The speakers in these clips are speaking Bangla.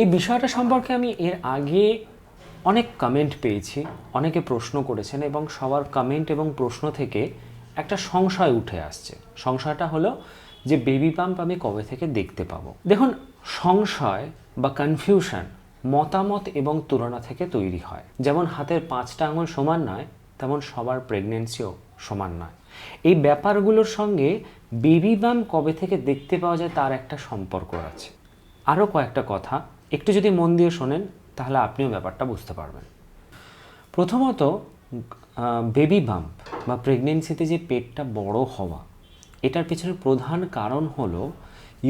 এই বিষয়টা সম্পর্কে আমি এর আগে অনেক কমেন্ট পেয়েছি, অনেকে প্রশ্ন করেছেন এবং সবার কমেন্ট এবং প্রশ্ন থেকে একটা সংশয় উঠে আসছে। সংশয়টা হলো যে বেবি পাম্প আমি কবে থেকে দেখতে পাবো? দেখুন, সংশয় বা কনফিউশন মতামত এবং তুলনা থেকে তৈরি হয়। যেমন হাতের পাঁচটা আঙুল সমান নয়, তেমন সবার প্রেগনেন্সিও সমান নয়। এই ব্যাপারগুলোর সঙ্গে বেবি বাম কবে থেকে দেখতে পাওয়া যায় তার একটা সম্পর্ক আছে। আরও কয়েকটা কথা। একটু যদি মন দিয়ে শোনেন, তাহলে আপনিও ব্যাপারটা বুঝতে পারবেন। প্রথমত বেবি বাম্প বা প্রেগনেন্সিতে যে পেটটা বড় হওয়া, এটার পেছনে প্রধান কারণ হলো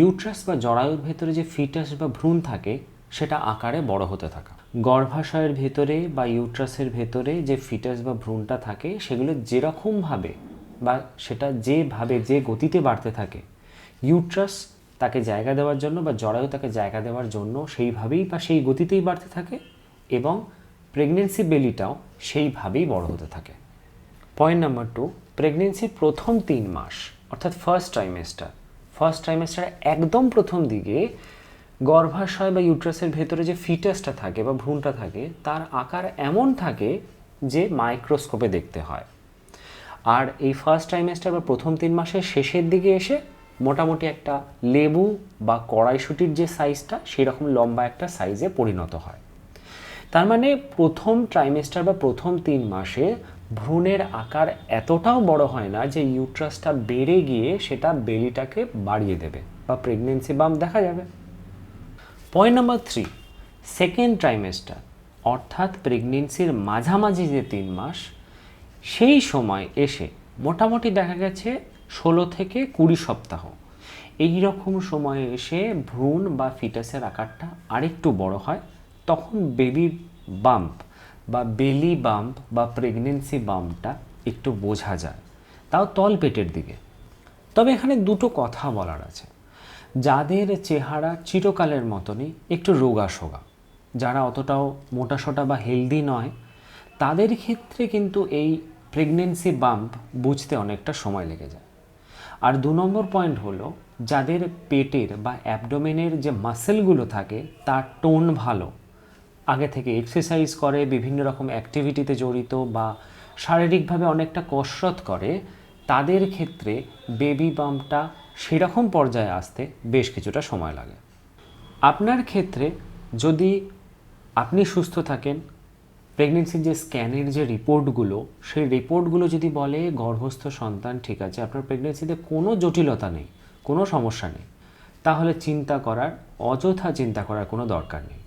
ইউট্রাস বা জরায়ুর ভেতরে যে ফিটাস বা ভ্রূণ থাকে, সেটা আকারে বড় হতে থাকা। গর্ভাশয়ের ভেতরে বা ইউট্রাসের ভেতরে যে ফিটাস বা ভ্রূণটা থাকে, সেগুলো যেরকমভাবে বা সেটা যেভাবে যে গতিতে বাড়তে থাকে ইউট্রাস তাকে জায়গা দেওয়ার জন্য বা জরায়ু তাকে জায়গা দেওয়ার জন্য সেইভাবেই বা সেই গতিতেই বাড়তে থাকে এবং প্রেগনেন্সি বেলিটাও সেইভাবেই বড় হতে থাকে। পয়েন্ট নাম্বার টু প্রেগনেন্সির প্রথম তিন মাস, অর্থাৎ ফার্স্ট ট্রাইমেস্টার ফার্স্ট ট্রাইমেস্টার একদম প্রথম দিকে গর্ভাশয় বা ইউট্রাসের ভেতরে যে ফিটাসটা থাকে বা ভ্রূণটা থাকে, তার আকার এমন থাকে যে মাইক্রোস্কোপে দেখতে হয়। আর এই ফার্স্ট ট্রাইমেস্টার বা প্রথম তিন মাসের শেষের দিকে এসে মোটামুটি একটা লেবু বা কড়াইশুটির যে সাইজটা সেরকম লম্বা একটা সাইজে পরিণত হয়। তার মানে প্রথম ট্রাইমেস্টার বা প্রথম তিন মাসে ভ্রূণের আকার এতটাও বড় হয় না যে ইউট্রাসটা বেড়ে গিয়ে সেটা বেলিটাকে বাড়িয়ে দেবে বা প্রেগনেন্সি বাম দেখা যাবে। Point number three second trimester অর্থাৎ প্রেগনেন্সির মাঝামাঝি যে তিন মাস, সেই সময় এসে মোটামুটি দেখা গেছে ষোলো থেকে কুড়ি সপ্তাহ। এই রকম সময়ে এসে ভ্রূণ বা ফিটাসের আকারটা আরেকটু বড় হয়, তখন বেবি বাম্প বা বেলি বাম্প বা প্রেগনেন্সি বাম্পটা একটু বোঝা যায়। তাও তল পেটের দিকে। তবে এখানে দুটো কথা বলার আছে। যাদের চেহারা চিরকালের মতনই একটু রোগা সোগা যারা অতটাও মোটাসোটা বা হেলদি নয়, তাদের ক্ষেত্রে কিন্তু এই প্রেগনেন্সি বাম্প বুঝতে অনেকটা সময় লেগে যায়। আর দু নম্বর পয়েন্ট হলো, যাদের পেটের বা অ্যাবডোমেনের যে মাসেলগুলো থাকে, তার টোন ভালো। আগে থেকে এক্সারসাইজ করে, বিভিন্ন রকম অ্যাক্টিভিটিতে জড়িত বা শারীরিকভাবে অনেকটা কসরত করে, তাদের ক্ষেত্রে বেবি বাম্পটা সেরকম পর্যায়ে আসতে বেশ কিছুটা সময় লাগে। আপনার ক্ষেত্রে যদি আপনি সুস্থ থাকেন প্রেগনেন্সির যে স্ক্যানের যে রিপোর্টগুলো সেই রিপোর্টগুলো যদি বলে, গর্ভস্থ সন্তান, ঠিক আছে, আপনার প্রেগনেন্সিতে কোনো জটিলতা নেই, কোনো সমস্যা নেই, তাহলে চিন্তা করার, অযথা চিন্তা করার কোনো দরকার নেই।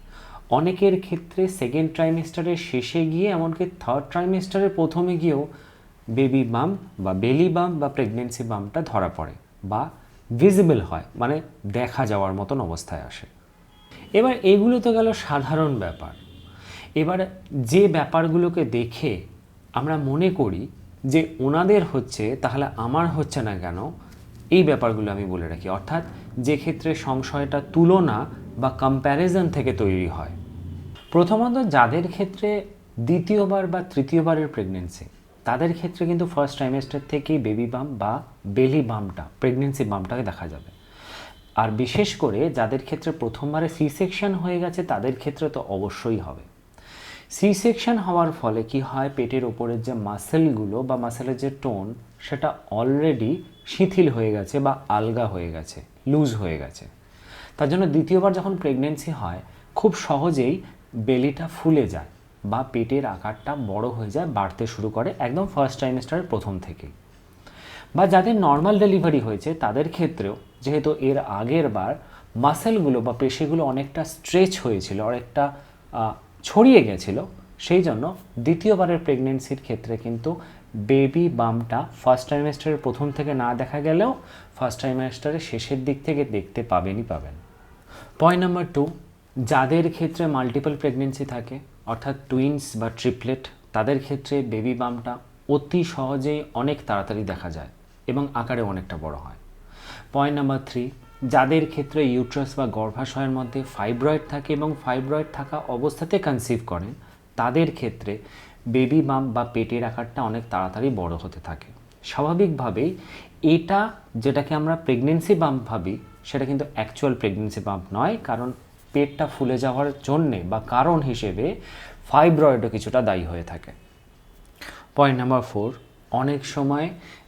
অনেকের ক্ষেত্রে সেকেন্ড ট্রাইমেস্টারের শেষে গিয়ে, এমনকি থার্ড ট্রাইমেস্টারের প্রথমে গিয়েও বেবি বাম বা বেলি বাম বা প্রেগনেন্সি বামটা ধরা পড়ে বা ভিজিবল হয় মানে দেখা যাওয়ার মতন অবস্থায় আসে। এবার এগুলো তো গেল সাধারণ ব্যাপার। এবার যে ব্যাপারগুলোকে দেখে আমরা মনে করি যে ওনাদের হচ্ছে, তাহলে আমার হচ্ছে না কেন, এই ব্যাপারগুলো আমি বলে রাখি। অর্থাৎ যে ক্ষেত্রে সংশয়টা তুলনা বা কম্প্যারিজন থেকে তৈরি হয়। প্রথমত যাদের ক্ষেত্রে দ্বিতীয়বার বা তৃতীয়বারের প্রেগনেন্সি তাদের ক্ষেত্রে কিন্তু ফার্স্ট ট্রাইমেস্টার থেকেই বেবি বাম বা বেলি বামটা প্রেগনেন্সি বামটাকে দেখা যাবে। আর বিশেষ করে যাদের ক্ষেত্রে প্রথমবারে সি সেকশন হয়ে গেছে, তাদের ক্ষেত্রে তো অবশ্যই হবে। সি সেকশন হওয়ার ফলে কি হয়? পেটের ওপরের যে মাসেলগুলো বা মাসেলের যে টোন সেটা অলরেডি শিথিল হয়ে গেছে বা আলগা হয়ে গেছে লুজ হয়ে গেছে। তার জন্য দ্বিতীয়বার যখন প্রেগনেন্সি হয়, খুব সহজেই বেলিটা ফুলে যায় বা পেটের আকারটা বড় হয়ে যায়, বাড়তে শুরু করে একদম ফার্স্ট ট্রাইমেস্টারের প্রথম থেকেই। বা যাদের নর্মাল ডেলিভারি হয়েছে, তাদের ক্ষেত্রেও যেহেতু এর আগের বার মাসেলগুলো বা পেশিগুলো অনেকটা স্ট্রেচ হয়েছিল, অনেকটা ছড়িয়ে গেছিল। সেই জন্য দ্বিতীয়বারের প্রেগনেন্সির ক্ষেত্রে কিন্তু বেবি বামটা ফার্স্ট ট্রাইমেস্টারের প্রথম থেকে না দেখা গেলেও ফার্স্ট ট্রাইমেস্টারের শেষের দিক থেকে দেখতে পাবেনই পাবেন। পয়েন্ট নাম্বার টু যাদের ক্ষেত্রে মাল্টিপল প্রেগনেন্সি থাকে, অর্থাৎ টুইন্স বা ট্রিপলেট তাদের ক্ষেত্রে বেবি বামটা অতি সহজেই অনেক তাড়াতাড়ি দেখা যায় এবং আকারে অনেকটা বড় হয়। পয়েন্ট নাম্বার থ্রি যাদের ক্ষেত্রে ইউট্রাস বা গর্ভাশয়ের মধ্যে ফাইব্রয়েড থাকে এবং ফাইব্রয়েড থাকা অবস্থাতে কনসিভ করেন, তাদের ক্ষেত্রে বেবি বাম বা পেটের আকারটা অনেক তাড়াতাড়ি বড় হতে থাকে। স্বাভাবিকভাবেই এটা যেটাকে আমরা প্রেগনেন্সি বাম্প ভাবি, সেটা কিন্তু অ্যাকচুয়াল প্রেগনেন্সি বাম্প নয়, কারণ পেটটা ফুলে যাওয়ার জন্যে বা কারণ হিসেবে ফাইব্রয়েডও কিছুটা দায়ী হয়ে থাকে। পয়েন্ট নাম্বার ফোর অনেক সময়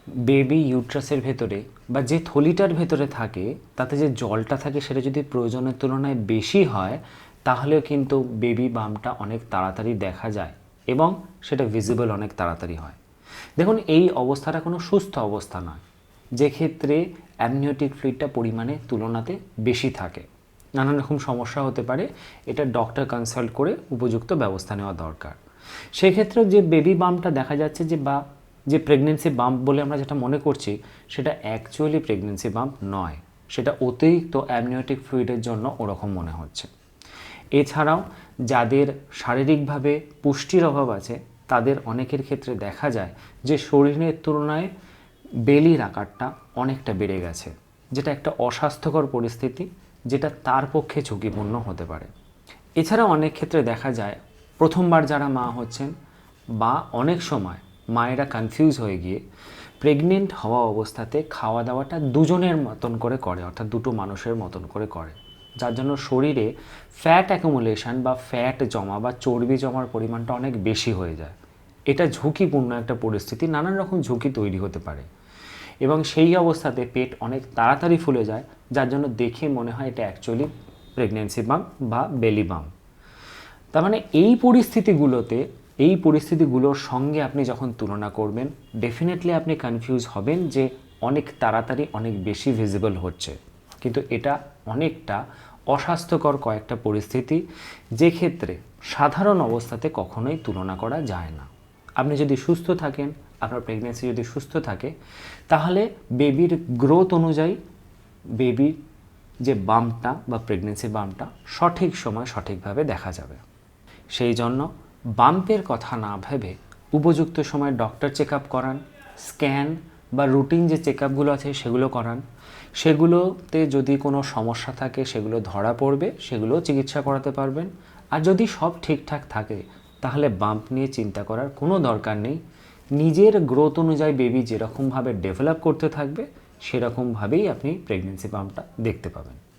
বেবি ইউট্রাসের ভেতরে বা যে থলিটার ভেতরে থাকে, তাতে যে জলটা থাকে সেটা যদি প্রয়োজনের তুলনায় বেশি হয়, তাহলেও কিন্তু বেবি বামটা অনেক তাড়াতাড়ি দেখা যায় এবং সেটা ভিজিবল অনেক তাড়াতাড়ি হয়। দেখুন, এই অবস্থাটা কোনো সুস্থ অবস্থা নয়। যে ক্ষেত্রে অ্যামনিওটিক ফ্লুইডটা পরিমাণে তুলনাতে বেশি থাকে। নানান রকম সমস্যা হতে পারে, এটা ডক্টর কনসাল্ট করে উপযুক্ত ব্যবস্থা নেওয়া দরকার। সেক্ষেত্রে যে বেবি বামটা দেখা যাচ্ছে যে বা যে প্রেগনেন্সি বাম্প বলে আমরা যেটা মনে করছি, সেটা অ্যাকচুয়ালি প্রেগনেন্সি বাম্প নয়। সেটা অতিরিক্ত অ্যামনিওটিক ফ্লুইডের জন্য ওরকম মনে হচ্ছে। এছাড়াও যাদের শারীরিকভাবে পুষ্টির অভাব আছে, তাদের অনেকের ক্ষেত্রে দেখা যায় যে শরীরের তুলনায় বেলির আকারটা অনেকটা বেড়ে গেছে, যেটা একটা অস্বাস্থ্যকর পরিস্থিতি, যেটা তার পক্ষে ঝুঁকিপূর্ণ হতে পারে। এছাড়া অনেক ক্ষেত্রে দেখা যায়, প্রথমবার যারা মা হচ্ছেন, বা অনেক সময় মায়েরা কনফিউজ হয়ে গিয়ে প্রেগনেন্ট হওয়া অবস্থাতে খাওয়া দাওয়াটা দুজনের মতন করে করে, অর্থাৎ দুটো মানুষের মতন করে করে। যার জন্য শরীরে ফ্যাট অ্যাকুমুলেশন বা ফ্যাট জমা বা চর্বি জমার পরিমাণটা অনেক বেশি হয়ে যায়। এটা ঝুঁকিপূর্ণ একটা পরিস্থিতি, নানান রকম ঝুঁকি তৈরি হতে পারে। এবং সেই অবস্থাতে পেট অনেক তাড়াতাড়ি ফুলে যায়, যার জন্য দেখে মনে হয় এটা অ্যাকচুয়ালি প্রেগনেন্সি বাম বা বেলি বাম তার মানে এই পরিস্থিতিগুলোতে এই পরিস্থিতিগুলোর সঙ্গে আপনি যখন তুলনা করবেন ডেফিনেটলি আপনি কনফিউজ হবেন যে অনেক তাড়াতাড়ি অনেক বেশি ভিজিবল হচ্ছে। কিন্তু এটা অনেকটা অস্বাস্থ্যকর কয়েকটা পরিস্থিতি যে ক্ষেত্রে সাধারণ অবস্থাতে কখনোই তুলনা করা যায় না। আপনি যদি সুস্থ থাকেন, আপনার প্রেগনেন্সি যদি সুস্থ থাকে, তাহলে বেবির গ্রোথ অনুযায়ী বেবির যে বামটা বা প্রেগনেন্সি বামটা সঠিক সময় সঠিকভাবে দেখা যাবে। সেই জন্য বাম্পের কথা না ভেবে উপযুক্ত সময় ডক্টর চেক আপ করান, স্ক্যান বা রুটিন যে চেক আপগুলো আছে সেগুলো করান। সেগুলোতে যদি কোনো সমস্যা থাকে সেগুলো ধরা পড়বে, সেগুলো চিকিৎসা করাতে পারবেন। আর যদি সব ঠিকঠাক থাকে, তাহলে বাম্প নিয়ে চিন্তা করার কোনো দরকার নেই। নিজের গ্রোথ অনুযায়ী বেবি যেরকমভাবে ডেভেলপ করতে থাকবে, সেরকমভাবেই আপনি প্রেগনেন্সি বাম্পটা দেখতে পাবেন।